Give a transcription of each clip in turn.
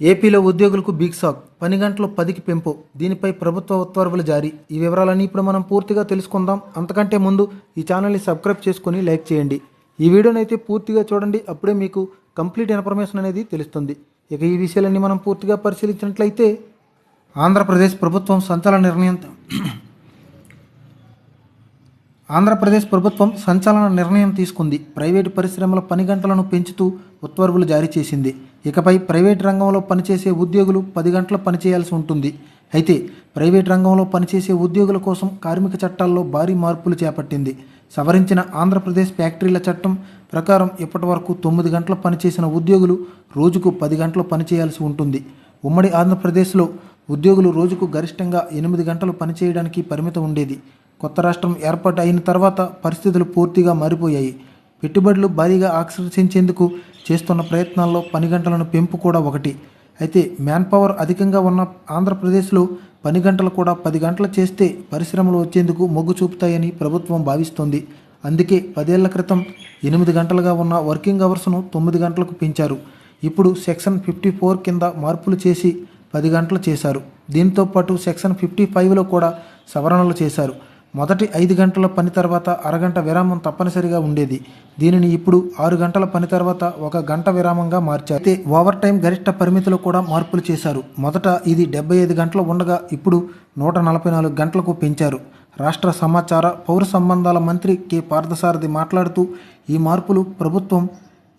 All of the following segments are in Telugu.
ఏపీలో ఉద్యోగులకు బిగ్ షాక్ పని గంటలు పదికి పెంపు. దీనిపై ప్రభుత్వ ఉత్తర్వులు జారీ. ఈ వివరాలన్నీ ఇప్పుడు మనం పూర్తిగా తెలుసుకుందాం. అంతకంటే ముందు ఈ ఛానల్ని సబ్స్క్రైబ్ చేసుకొని లైక్ చేయండి. ఈ వీడియోని అయితే పూర్తిగా చూడండి. అప్పుడే మీకు కంప్లీట్ ఇన్ఫర్మేషన్ అనేది తెలుస్తుంది. ఇక ఈ విషయాలన్నీ మనం పూర్తిగా పరిశీలించినట్లయితే ఆంధ్రప్రదేశ్ ప్రభుత్వం సంచలన నిర్ణయం ఆంధ్రప్రదేశ్ ప్రభుత్వం సంచలన నిర్ణయం తీసుకుంది. ప్రైవేటు పరిశ్రమల పని గంటలను పెంచుతూ ఉత్తర్వులు జారీ చేసింది. ఇకపై ప్రైవేట్ రంగంలో పనిచేసే ఉద్యోగులు పది గంటలు పనిచేయాల్సి ఉంటుంది. అయితే ప్రైవేట్ రంగంలో పనిచేసే ఉద్యోగుల కోసం కార్మిక చట్టాల్లో భారీ మార్పులు చేపట్టింది. సవరించిన ఆంధ్రప్రదేశ్ ఫ్యాక్టరీల చట్టం ప్రకారం ఇప్పటి వరకు తొమ్మిది గంటలు పనిచేసిన ఉద్యోగులు రోజుకు పది గంటలు పనిచేయాల్సి ఉంటుంది. ఉమ్మడి ఆంధ్రప్రదేశ్లో ఉద్యోగులు రోజుకు గరిష్టంగా ఎనిమిది గంటలు పనిచేయడానికి పరిమితం ఉండేది. కొత్త రాష్ట్రం ఏర్పాటు అయిన తర్వాత పరిస్థితులు పూర్తిగా మారిపోయాయి. పెట్టుబడులు భారీగా ఆకర్షించేందుకు చేస్తున్న ప్రయత్నాల్లో పని గంటలను పెంపు కూడా ఒకటి. అయితే మ్యాన్ పవర్ అధికంగా ఉన్న ఆంధ్రప్రదేశ్లో పని గంటలు కూడా పది గంటలు చేస్తే పరిశ్రమలు వచ్చేందుకు మొగ్గు చూపుతాయని ప్రభుత్వం భావిస్తోంది. అందుకే పదేళ్ళ క్రితం ఎనిమిది గంటలుగా ఉన్న వర్కింగ్ అవర్స్ను తొమ్మిది గంటలకు పెంచారు. ఇప్పుడు సెక్షన్ ఫిఫ్టీ ఫోర్ కింద మార్పులు చేసి పది గంటలు చేశారు. దీంతో పాటు సెక్షన్ ఫిఫ్టీ ఫైవ్లో కూడా సవరణలు చేశారు. మొదటి ఐదు గంటల పని తర్వాత అరగంట విరామం తప్పనిసరిగా ఉండేది. దీనిని ఇప్పుడు ఆరు గంటల పని తర్వాత ఒక గంట విరామంగా మార్చారు. అయితే ఓవర్ టైం గరిష్ట పరిమితులు కూడా మార్పులు చేశారు. మొదట ఇది డెబ్బై ఐదు గంటలు ఉండగా ఇప్పుడు నూట నలభై నాలుగు గంటలకు పెంచారు. రాష్ట్ర సమాచార పౌర సంబంధాల మంత్రి కె. పార్థసారథి మాట్లాడుతూ ఈ మార్పులు ప్రభుత్వం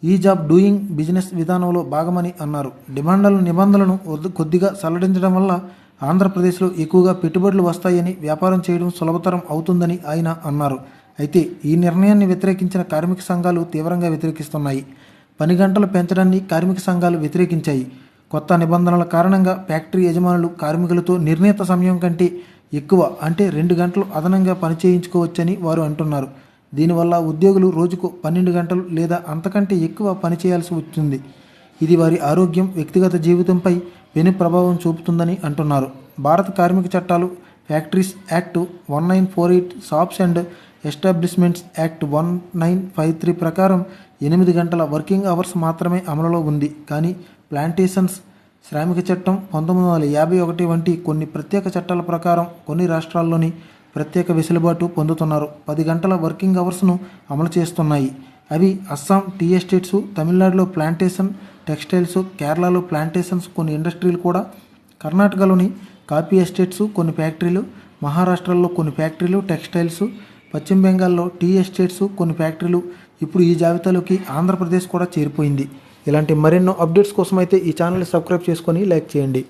ఈజ్ ఆఫ్ డూయింగ్ బిజినెస్ విధానంలో భాగమని అన్నారు. డిమాండ్ల నిబంధనలను కొద్దిగా సల్లడించడం వల్ల ఆంధ్రప్రదేశ్లో ఎక్కువగా పెట్టుబడులు వస్తాయని వ్యాపారం చేయడం సులభతరం అవుతుందని ఆయన అన్నారు. అయితే ఈ నిర్ణయాన్ని వ్యతిరేకించిన కార్మిక సంఘాలు తీవ్రంగా వ్యతిరేకిస్తున్నాయి. పని గంటలు పెంచడాన్ని కార్మిక సంఘాలు వ్యతిరేకించాయి. కొత్త నిబంధనల కారణంగా ఫ్యాక్టరీ యజమానులు కార్మికులతో నిర్ణీత సమయం కంటే ఎక్కువ అంటే రెండు గంటలు అదనంగా పనిచేయించుకోవచ్చని వారు అంటున్నారు. దీనివల్ల ఉద్యోగులు రోజుకు పన్నెండు గంటలు లేదా అంతకంటే ఎక్కువ పని చేయాల్సి వచ్చింది. ఇది వారి ఆరోగ్యం వ్యక్తిగత జీవితంపై వెను ప్రభావం చూపుతుందని అంటున్నారు. భారత కార్మిక చట్టాలు factories act one nine four eight shops and establishments act one nine five three ప్రకారం ఎనిమిది గంటల వర్కింగ్ అవర్స్ మాత్రమే అమలులో ఉంది. కానీ ప్లాంటేషన్స్ శ్రామిక చట్టం పంతొమ్మిది వందల యాభై ఒకటి వంటి కొన్ని ప్రత్యేక చట్టాల ప్రకారం కొన్ని రాష్ట్రాల్లోని ప్రత్యేక వెసులుబాటు పొందుతున్నారు. పది గంటల వర్కింగ్ అవర్స్ను అమలు చేస్తున్నాయి. అవి అస్సాం టీ ఎస్టేట్స్ తమిళనాడులో ప్లాంటేషన్ టెక్స్టైల్స్ కేరళలో ప్లాంటేషన్స్ కొన్ని ఇండస్ట్రీలు కూడా కర్ణాటకలోని కాఫీ ఎస్టేట్స్ కొన్ని ఫ్యాక్టరీలు మహారాష్ట్రలో కొన్ని ఫ్యాక్టరీలు టెక్స్టైల్స్ పశ్చిమ బెంగాల్లో టీ ఎస్టేట్స్ కొన్ని ఫ్యాక్టరీలు ఇప్పుడు ఈ జాబితాలోకి ఆంధ్రప్రదేశ్ కూడా చేరిపోయింది. ఇలాంటి మరెన్నో అప్డేట్స్ కోసం అయితే ఈ ఛానల్ని సబ్స్క్రైబ్ చేసుకొని లైక్ చేయండి.